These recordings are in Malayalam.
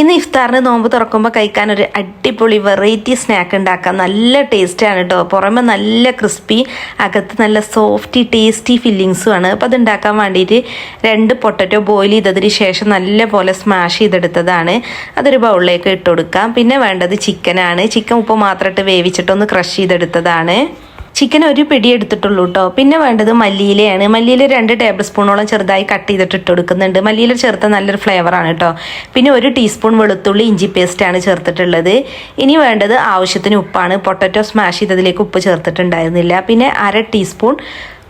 ഇന്ന് ഇഫ്താറിന് നോമ്പ് തുറക്കുമ്പോൾ കഴിക്കാൻ ഒരു അടിപൊളി വെറൈറ്റി സ്നാക്ക് ഉണ്ടാക്കാം. നല്ല ടേസ്റ്റാണ് കേട്ടോ പുറമെ നല്ല ക്രിസ്പി അകത്ത് നല്ല സോഫ്റ്റി ടേസ്റ്റി ഫില്ലിങ്സും ആണ്. അപ്പോൾ അത് ഉണ്ടാക്കാൻ വേണ്ടിയിട്ട് രണ്ട് പൊട്ടറ്റോ ബോയിൽ ചെയ്തതിന് ശേഷം നല്ല പോലെ സ്മാഷ് ചെയ്തെടുത്തതാണ്. അതൊരു ബൗളിലേക്ക് ഇട്ട് കൊടുക്കാം. പിന്നെ വേണ്ടത് ചിക്കനാണ് ചിക്കൻ ഉപ്പ് മാത്രം ഇട്ട് വേവിച്ചിട്ടൊന്ന് ക്രഷ് ചെയ്തെടുത്തതാണ്. ചിക്കൻ ഒരു പിടി എടുത്തിട്ടുള്ളൂ കേട്ടോ പിന്നെ വേണ്ടത് മല്ലിയിലയാണ്. മല്ലിയില രണ്ട് ടേബിൾ സ്പൂണോളം ചെറുതായി കട്ട് ചെയ്തിട്ട് ഇട്ട് കൊടുക്കുന്നുണ്ട്. മല്ലിയില ചേർത്ത നല്ലൊരു ഫ്ലേവറാണ് കേട്ടോ പിന്നെ ഒരു ടീസ്പൂൺ വെളുത്തുള്ളി ഇഞ്ചി പേസ്റ്റാണ് ചേർത്തിട്ടുള്ളത്. ഇനി വേണ്ടത് ആവശ്യത്തിന് ഉപ്പാണ്. പൊട്ടറ്റോ സ്മാഷ് ചെയ്തതിലേക്ക് ഉപ്പ് ചേർത്തിട്ടുണ്ടായിരുന്നില്ല. പിന്നെ അര ടീസ്പൂൺ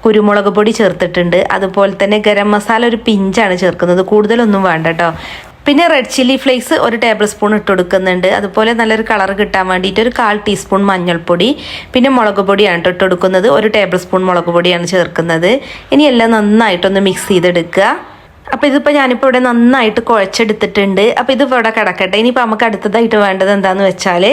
കുരുമുളക് പൊടി ചേർത്തിട്ടുണ്ട്. അതുപോലെ തന്നെ ഗരം മസാല ഒരു പിഞ്ചാണ് ചേർക്കുന്നത്. കൂടുതലൊന്നും വേണ്ട കേട്ടോ പിന്നെ റെഡ് ചില്ലി ഫ്ലേക്സ് ഒരു ടേബിൾ സ്പൂൺ ഇട്ട് കൊടുക്കുന്നുണ്ട്. അതുപോലെ നല്ലൊരു കളർ കിട്ടാൻ വേണ്ടിയിട്ട് ഒരു കാൽ ടീസ്പൂൺ മഞ്ഞൾപ്പൊടി പിന്നെ മുളക് പൊടിയാണ് ട്ടോ ഇട്ട് കൊടുക്കുന്നത്. ഒരു ടേബിൾ സ്പൂൺ മുളക് പൊടിയാണ് ചേർക്കുന്നത്. ഇനി എല്ലാം നന്നായിട്ടൊന്ന് മിക്സ് ചെയ്തെടുക്കുക. അപ്പോൾ ഇതിപ്പോൾ ഞാനിപ്പോൾ ഇവിടെ നന്നായിട്ട് കുഴച്ചെടുത്തിട്ടുണ്ട്. അപ്പോൾ ഇത് ഇവിടെ കിടക്കട്ടെ. ഇനിയിപ്പോൾ നമുക്ക് അടുത്തതായിട്ട് വേണ്ടത് എന്താണെന്ന് വെച്ചാൽ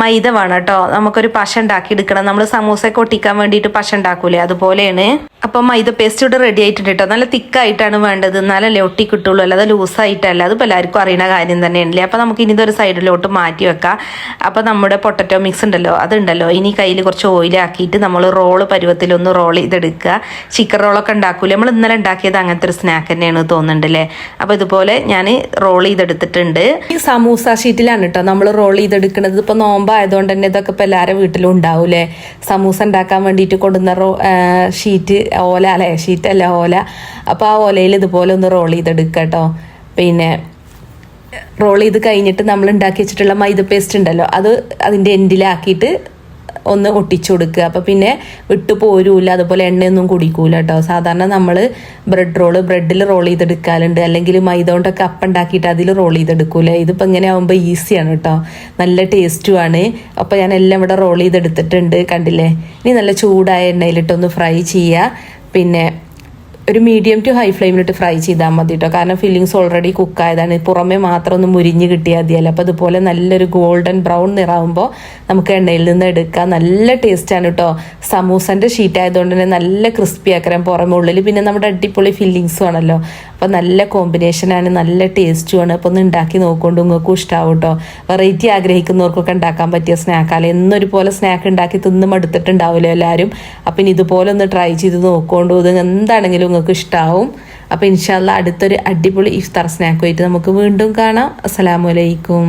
മൈദ വേണം കേട്ടോ. നമുക്കൊരു പശ ഉണ്ടാക്കി എടുക്കണം നമ്മൾ സമൂസയൊക്കെ ഒട്ടിക്കാൻ വേണ്ടിയിട്ട് പശ ഉണ്ടാക്കൂലേ? അതുപോലെയാണ്. അപ്പം മൈദ പേസ്റ്റ് ഇവിടെ റെഡി ആയിട്ടുണ്ട് കേട്ടോ. നല്ല തിക്കായിട്ടാണ് വേണ്ടത്. എന്നാലല്ലേ ഒട്ടി കിട്ടുള്ളൂ. അല്ലാതെ ലൂസായിട്ടല്ല. അതിപ്പോൾ എല്ലാവർക്കും അറിയുന്ന കാര്യം തന്നെയാണല്ലേ. അപ്പോൾ നമുക്ക് ഇനി ഇതൊരു സൈഡിലോട്ട് മാറ്റി വെക്കാം. അപ്പോൾ നമ്മുടെ പൊട്ടറ്റോ മിക്സ് ഉണ്ടല്ലോ. അതുണ്ടല്ലോ. ഇനി കയ്യിൽ കുറച്ച് ഓയിലാക്കിയിട്ട് നമ്മൾ റോൾ പരുവത്തിലൊന്ന് റോൾ ചെയ്തെടുക്കുക. ചിക്കൻ റോളൊക്കെ ഉണ്ടാക്കൂലേ? നമ്മൾ ഇന്നലെ ഉണ്ടാക്കിയത് അങ്ങനത്തെ ഒരു സ്നാക്ക് തന്നെയാണ് തോന്നുന്നുണ്ട് അല്ലേ അപ്പോൾ ഇതുപോലെ ഞാൻ റോൾ ചെയ്തെടുത്തിട്ടുണ്ട്. ഈ സമൂസ ഷീറ്റിലാണ് കേട്ടോ നമ്മൾ റോൾ ചെയ്തെടുക്കുന്നത് ഇപ്പോൾ നോമ്പായതുകൊണ്ട് തന്നെ ഇതൊക്കെ ഇപ്പോൾ എല്ലാവരും വീട്ടിലും ഉണ്ടാവൂലേ? സമൂസ ഉണ്ടാക്കാൻ വേണ്ടിയിട്ട് കൊണ്ടുവന്ന റോ ഷീറ്റ് ഓല അല്ലേ? ഷീറ്റ് അല്ല ഓല. അപ്പോൾ ആ ഓലയിൽ ഇതുപോലെ ഒന്ന് റോൾ ചെയ്തെടുക്കുക കേട്ടോ പിന്നെ റോൾ ചെയ്ത് കഴിഞ്ഞിട്ട് നമ്മൾ ഉണ്ടാക്കി വെച്ചിട്ടുള്ള മൈദ പേസ്റ്റ് ഉണ്ടല്ലോ അത് അതിന്റെ എൻഡിലാക്കിയിട്ട് ഒന്ന് ഒട്ടിച്ചു കൊടുക്കുക. അപ്പോൾ പിന്നെ വിട്ടു പോരൂല. അതുപോലെ എണ്ണയൊന്നും കുടിക്കൂല കേട്ടോ സാധാരണ നമ്മൾ ബ്രെഡ് റോൾ ബ്രെഡിൽ റോൾ ചെയ്തെടുക്കാറുണ്ട്. അല്ലെങ്കിൽ മൈദ കൊണ്ടൊക്കെ അപ്പം ഉണ്ടാക്കിയിട്ട് അതിൽ റോൾ ചെയ്തെടുക്കൂല. ഇതിപ്പോൾ ഇങ്ങനെ ആകുമ്പോൾ ഈസിയാണ് കേട്ടോ നല്ല ടേസ്റ്റുമാണ് അപ്പോൾ ഞാൻ എല്ലാം ഇവിടെ റോൾ ചെയ്തെടുത്തിട്ടുണ്ട്. കണ്ടില്ലേ? ഇനി നല്ല ചൂടായ എണ്ണയിലിട്ടൊന്ന് ഫ്രൈ ചെയ്യുക. പിന്നെ ഒരു മീഡിയം ടു ഹൈ ഫ്ലെയിമിലിട്ട് ഫ്രൈ ചെയ്താൽ മതി കേട്ടോ കാരണം ഫില്ലിങ്സ് ഓൾറെഡി കുക്ക് ആയതാണ്. പുറമെ മാത്രം ഒന്ന് മുരിഞ്ഞ് കിട്ടിയാൽ മതിയല്ലോ. അപ്പോൾ അതുപോലെ നല്ലൊരു ഗോൾഡൻ ബ്രൗൺ നിറാവുമ്പോൾ നമുക്ക് എണ്ണയിൽ നിന്ന് എടുക്കാം. നല്ല ടേസ്റ്റാണ് കേട്ടോ സമൂസന്റെ ഷീറ്റ് ആയതുകൊണ്ട് തന്നെ നല്ല ക്രിസ്പി ആക്കരം പുറമെ ഉള്ളിൽ പിന്നെ നമ്മുടെ അടിപൊളി ഫില്ലിങ്സും ആണല്ലോ. അപ്പോൾ നല്ല കോമ്പിനേഷനാണ് നല്ല ടേസ്റ്റുമാണ് അപ്പോൾ ഒന്ന് ഉണ്ടാക്കി നോക്കൊണ്ട് നിങ്ങൾക്കും ഇഷ്ടമാവും കേട്ടോ വെറൈറ്റി ആഗ്രഹിക്കുന്നവർക്കൊക്കെ ഉണ്ടാക്കാൻ പറ്റിയ എന്നൊരു പോലെ സ്നാക്ക് ഉണ്ടാക്കി തിന്ന് മടുത്തിട്ടുണ്ടാവില്ല എല്ലാവരും അപ്പം ഇനി ഇതുപോലെ ഒന്ന് ട്രൈ ചെയ്ത് നോക്കൊണ്ടു ഇത് എന്താണെങ്കിലും നിങ്ങൾക്ക് ഇഷ്ടമാവും അപ്പോൾ ഇൻഷാല്ല അടുത്തൊരു അടിപൊളി ഇഫ്താർ സ്നാക്കുമായിട്ട് നമുക്ക് വീണ്ടും കാണാം. അസ്സലാമലൈക്കും